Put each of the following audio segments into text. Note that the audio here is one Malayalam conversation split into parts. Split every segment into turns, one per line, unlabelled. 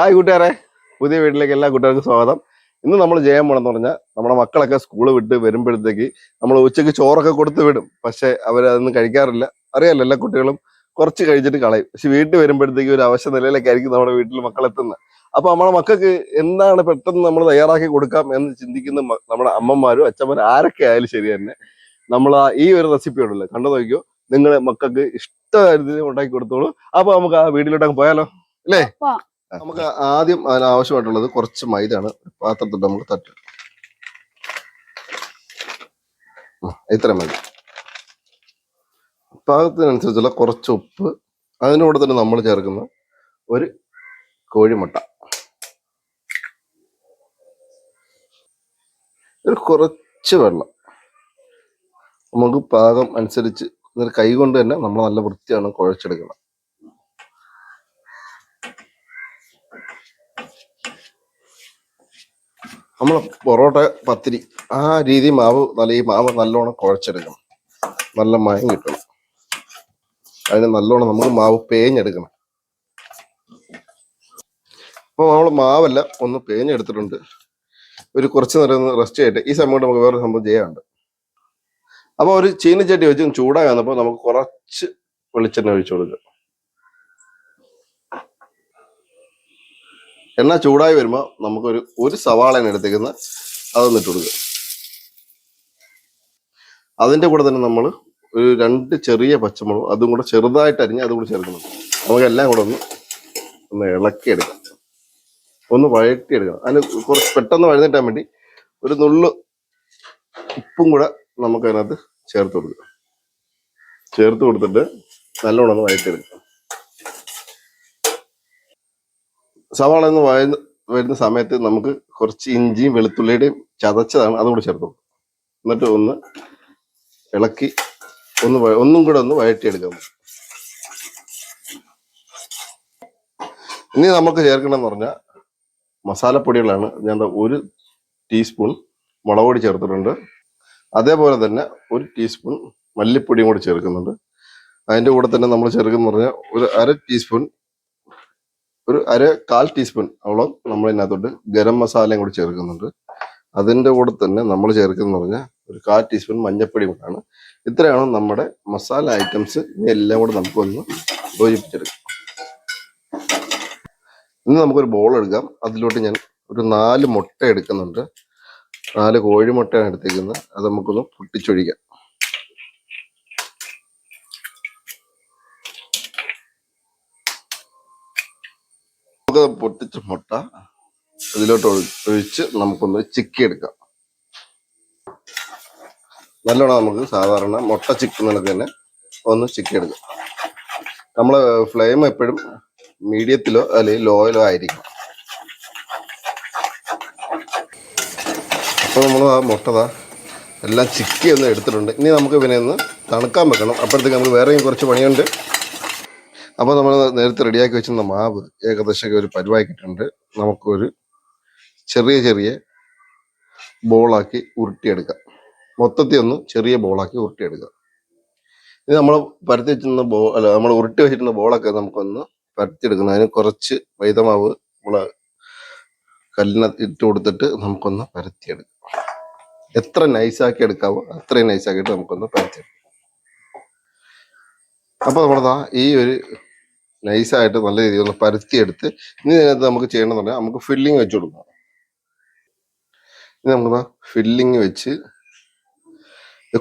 ഹായ് കൂട്ടുകാരെ. പുതിയ വീട്ടിലേക്ക് എല്ലാ കൂട്ടുകാർക്കും സ്വാഗതം. ഇന്ന് നമ്മൾ ചെയ്യാൻ പോണെന്ന് പറഞ്ഞാൽ നമ്മുടെ മക്കളൊക്കെ സ്കൂൾ വിട്ട് വരുമ്പോഴത്തേക്ക് നമ്മൾ ഉച്ചയ്ക്ക് ചോറൊക്കെ കൊടുത്ത് വിടും. പക്ഷെ അവരതൊന്നും കഴിക്കാറില്ല. അറിയാലോ എല്ലാ കുട്ടികളും കുറച്ച് കഴിച്ചിട്ട് കളയും. പക്ഷെ വീട്ടിൽ വരുമ്പോഴത്തേക്ക് ഒരു അവശ്യ നിലയിലേക്കായിരിക്കും നമ്മുടെ വീട്ടിൽ മക്കൾ എത്തുന്നത്. അപ്പൊ നമ്മുടെ മക്കൾക്ക് എന്താണ് പെട്ടെന്ന് നമ്മൾ തയ്യാറാക്കി കൊടുക്കാം എന്ന് ചിന്തിക്കുന്ന നമ്മുടെ അമ്മമാരും അച്ഛന്മാരും ആരൊക്കെ ആയാലും ശരി തന്നെ നമ്മൾ ഈ ഒരു റെസിപ്പി ഉണ്ടല്ലോ. കണ്ടു നോക്കിയോ നിങ്ങളെ മക്കൾക്ക് ഇഷ്ടമായിരുന്നു ഉണ്ടാക്കി കൊടുത്തോളൂ. അപ്പൊ നമുക്ക് ആ വീട്ടിലോട്ടങ്ങ് പോയാലോ? അല്ലേ. നമുക്ക് ആദ്യം അതിന് ആവശ്യമായിട്ടുള്ളത് കുറച്ച് മൈദയാണ്. പാത്രത്തിൽ നമുക്ക് തട്ട്. ഇത്ര മതി. പാകത്തിനനുസരിച്ചുള്ള കുറച്ച് ഉപ്പ്. അതിനോട് തന്നെ നമ്മൾ ചേർക്കുന്ന ഒരു കോഴിമുട്ട. ഒരു കുറച്ച് വെള്ളം. നമുക്ക് പാകം അനുസരിച്ച് കൈ കൊണ്ട് തന്നെ നമ്മൾ നല്ല വൃത്തിയാണ് കുഴച്ചെടുക്കണം നമ്മൾ പൊറോട്ട പത്തിരി ആ രീതി മാവ് നല്ല ഈ മാവ് നല്ലോണം കുഴച്ചെടുക്കണം. നല്ല മയം കിട്ടണം. അതിന് നല്ലോണം നമുക്ക് മാവ് പേഞ്ഞെടുക്കണം. അപ്പോൾ നമ്മൾ മാവല്ല ഒന്ന് പേഞ്ഞെടുത്തിട്ടുണ്ട്. ഒരു കുറച്ച് നേരം റെസ്റ്റ് ചെയ്യട്ടെ ഈ സമയം നമുക്ക് വേറെ സംഭവം ചെയ്യാനുണ്ട്. അപ്പോൾ ഒരു ചീനിച്ചട്ടി വെച്ച് ചൂടായി നമുക്ക് കുറച്ച് വെളിച്ചെണ്ണ ഒഴിച്ചു കൊടുക്കുക എണ്ണ ചൂടായി വരുമ്പോൾ നമുക്കൊരു ഒരു സവാളയാണ് എടുത്തേക്കുന്ന അതൊന്ന് ഇട്ട് കൊടുക്കുക. അതിന്റെ കൂടെ തന്നെ നമ്മൾ ഒരു രണ്ട് ചെറിയ പച്ചമുളക് അതും കൂടെ ചെറുതായിട്ട് അരിഞ്ഞ് അതും കൂടെ ചേർക്കണം നമുക്ക് എല്ലാം കൂടെ ഒന്ന് ഒന്ന് ഇളക്കിയെടുക്കാം. ഒന്ന് വഴറ്റിയെടുക്കണം. അതിന് കുറച്ച് പെട്ടെന്ന് വഴന്നിട്ടാൻ വേണ്ടി ഒരു നുള്ളു ഉപ്പും കൂടെ നമുക്കതിനകത്ത് ചേർത്ത് കൊടുക്കുക. ചേർത്ത് കൊടുത്തിട്ട് നല്ലോണം ഒന്ന് വഴറ്റിയെടുക്കാം. സവാള എന്ന് വഴന്ന് വരുന്ന സമയത്ത് നമുക്ക് കുറച്ച് ഇഞ്ചിയും വെളുത്തുള്ളിയുടെയും ചതച്ചതാണ് അതും കൂടെ ചേർത്ത് എന്നിട്ട് ഒന്ന് ഇളക്കി ഒന്ന് ഒന്നും കൂടെ ഒന്ന് വഴറ്റിയെടുക്കാം. ഇനി നമുക്ക് ചേർക്കണമെന്ന് പറഞ്ഞാൽ മസാലപ്പൊടികളാണ്. ഞാൻ ഒരു ടീസ്പൂൺ മുളക് പൊടി ചേർത്തിട്ടുണ്ട്. അതേപോലെ തന്നെ ഒരു ടീസ്പൂൺ മല്ലിപ്പൊടിയും കൂടി ചേർക്കുന്നുണ്ട്. അതിന്റെ കൂടെ തന്നെ നമ്മൾ ചേർക്കുന്ന പറഞ്ഞാൽ ഒരു അര ടീസ്പൂൺ ഒരു അര കാൽ ടീസ്പൂൺ ഓളം നമ്മൾ ഇതിനകത്തോട്ട് ഗരം മസാലയും കൂടി ചേർക്കുന്നുണ്ട്. അതിന്റെ കൂടെ തന്നെ നമ്മൾ ചേർക്കുന്നതെന്ന് പറഞ്ഞാൽ ഒരു കാൽ ടീസ്പൂൺ മഞ്ഞപ്പൊടി കൂടാണ്. ഇത്രയാണ് നമ്മുടെ മസാല ഐറ്റംസ്. എല്ലാം കൂടെ നമുക്കൊന്ന് യോജിപ്പിച്ചെടുക്കാം. ഇനി നമുക്കൊരു ബോൾ എടുക്കാം. അതിലോട്ട് ഞാൻ ഒരു നാല് മുട്ട എടുക്കുന്നുണ്ട്. നാല് കോഴിമുട്ടയാണ് എടുത്തേക്കുന്നത് അത് നമുക്കൊന്ന് പൊട്ടിച്ചൊഴിക്കാം. നമുക്ക് പൊട്ടിച്ച മുട്ട ഇതിലോട്ട് ഒഴിച്ച് നമുക്കൊന്ന് ചിക്കി എടുക്കാം നല്ലോണം നമുക്ക് സാധാരണ മുട്ട ചിക്കുന്നതിനൊക്കെ തന്നെ ഒന്ന് ചിക്കി എടുക്കാം നമ്മൾ ഫ്ലെയിം എപ്പോഴും മീഡിയത്തിലോ അല്ലെങ്കിൽ ലോയിലോ ആയിരിക്കും. അപ്പോൾ നമ്മൾ ആ മുട്ടതാ എല്ലാം ചിക്കി ഒന്ന് എടുത്തിട്ടുണ്ട്. ഇനി നമുക്ക് പിന്നെ ഒന്ന് തണുക്കാൻ വെക്കണം. അപ്പോഴത്തേക്ക് നമുക്ക് വേറെയും കുറച്ച് പണിയുണ്ട്. അപ്പോൾ നമ്മൾ നേരത്തെ റെഡിയാക്കി വെച്ചിരുന്ന മാവ് ഏകദേശം ഒരു പരുവാക്കിയിട്ടുണ്ട് നമുക്കൊരു ചെറിയ ചെറിയ ബോളാക്കി ഉരുട്ടിയെടുക്കാം. മൊത്തത്തിൽ ഒന്ന് ചെറിയ ബോളാക്കി ഉരുട്ടിയെടുക്കാം. ഇത് നമ്മൾ പരത്തി വെച്ചിരുന്ന ബോ അല്ല നമ്മൾ ഉരുട്ടി വെച്ചിരുന്ന ബോളൊക്കെ നമുക്കൊന്ന് പരത്തിയെടുക്കണം. അതിന് കുറച്ച് വൈദമാവ് നമ്മൾ കല്ലിന് ഇട്ട് കൊടുത്തിട്ട് നമുക്കൊന്ന് പരത്തിയെടുക്കാം. എത്ര നൈസാക്കി എടുക്കാവോ അത്രയും നൈസാക്കിയിട്ട് നമുക്കൊന്ന് പരത്തിയെടുക്കാം. അപ്പോൾ നമ്മളതാ ഈ ഒരു നൈസായിട്ട് നല്ല രീതിയിൽ ഒന്ന് പരത്തിയെടുത്ത് ഇനി ഇതിനകത്ത് നമുക്ക് ചെയ്യണമെന്ന് പറഞ്ഞാൽ നമുക്ക് ഫില്ലിങ് വെച്ച് കൊടുക്കാം. ഇനി നമുക്ക് ഫില്ലിങ് വെച്ച്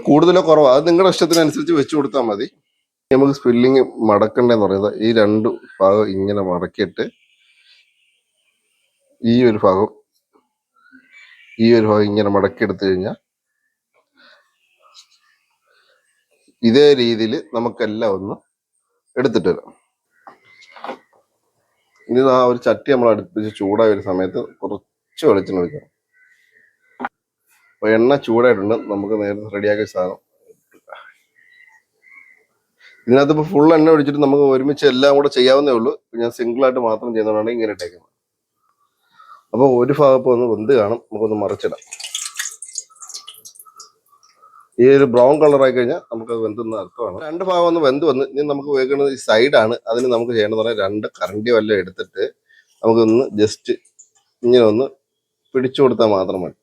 കൂടുതലോ കുറവോ അത് നിങ്ങളുടെ ഇഷ്ടത്തിനനുസരിച്ച് വെച്ച് കൊടുത്താൽ മതി. നമുക്ക് ഫില്ലിങ് മടക്കണ്ടെന്ന് പറയുന്നത് ഈ രണ്ട് ഭാഗം ഇങ്ങനെ മടക്കിയിട്ട് ഈ ഒരു ഭാഗം ഈ ഒരു ഭാഗം ഇങ്ങനെ മടക്കിയെടുത്തു കഴിഞ്ഞാൽ ഇതേ രീതിയിൽ നമുക്കെല്ലാം ഒന്ന് എടുത്തിട്ട് വരാം. ഇനി ആ ഒരു ചട്ടി നമ്മൾ അടുപ്പിച്ച് ചൂടായ ഒരു സമയത്ത് കുറച്ച് വെളിച്ചെണ്ണ ഒഴിക്കണം. അപ്പൊ എണ്ണ ചൂടായിട്ടുണ്ട്. നമുക്ക് നേരത്തെ റെഡിയാക്കിയ സാധനം. ഇതിനകത്ത് ഇപ്പൊ ഫുൾ എണ്ണ ഒഴിച്ചിട്ട് നമുക്ക് ഒരുമിച്ച് എല്ലാം കൂടെ ചെയ്യാവുന്നേ ഉള്ളൂ. ഞാൻ സിംഗിൾ ആയിട്ട് മാത്രം ചെയ്യുന്നതുകൊണ്ടാണ് ഇങ്ങനെ ഇട്ടേക്കുന്നത്. അപ്പൊ ഒരു ഭാഗം ഒന്ന് വെന്ത് കാണും. നമുക്കൊന്ന് മറിച്ചിടാം. ഈ ഒരു ബ്രൗൺ കളർ ആയി കഴിഞ്ഞാൽ നമുക്ക് അത് വെന്തുന്ന അർത്ഥമാണ്. രണ്ട് ഭാഗം ഒന്ന് വെന്ത് വന്ന് ഇനി നമുക്ക് ഉപയോഗിക്കുന്നത് ഈ സൈഡാണ് അതിന് നമുക്ക് ചെയ്യേണ്ടത് പറഞ്ഞാൽ രണ്ട് കറണ്ടി വല്ലതും എടുത്തിട്ട് നമുക്കൊന്ന് ജസ്റ്റ് ഇങ്ങനെ ഒന്ന് പിടിച്ചു കൊടുത്താൽ മാത്രം മതി.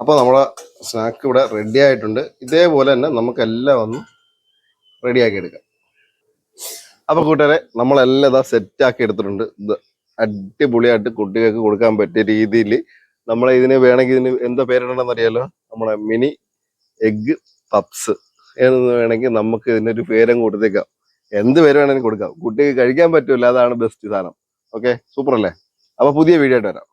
അപ്പോൾ നമ്മളെ സ്നാക്ക് ഇവിടെ റെഡി ആയിട്ടുണ്ട്. ഇതേപോലെ തന്നെ നമുക്കെല്ലാം ഒന്ന് റെഡിയാക്കി എടുക്കാം. അപ്പോൾ കൂട്ടുകാരെ നമ്മളെല്ലാം ഇതാ സെറ്റ് ആക്കി എടുത്തിട്ടുണ്ട്. അടിപൊളിയായിട്ട് കുട്ടികൾക്ക് കൊടുക്കാൻ പറ്റിയ രീതിയിൽ നമ്മളെ ഇതിന് വേണമെങ്കിൽ ഇതിന് എന്താ പേരിടണമെന്ന് അറിയാലോ? നമ്മളെ മിനി എഗ് പപ്സ് എന്ന് വേണമെങ്കിൽ നമുക്ക് ഇതിനൊരു പേരും കൊടുത്തേക്കാം. എന്ത് പേര് വേണമെങ്കിലും കൊടുക്കാം. കുട്ടിക്ക് കഴിക്കാൻ പറ്റില്ല അതാണ് ബെസ്റ്റ് സാധനം. ഓക്കെ സൂപ്പർ അല്ലേ? അപ്പൊ പുതിയ വീഡിയോ ആയിട്ട് വരാം.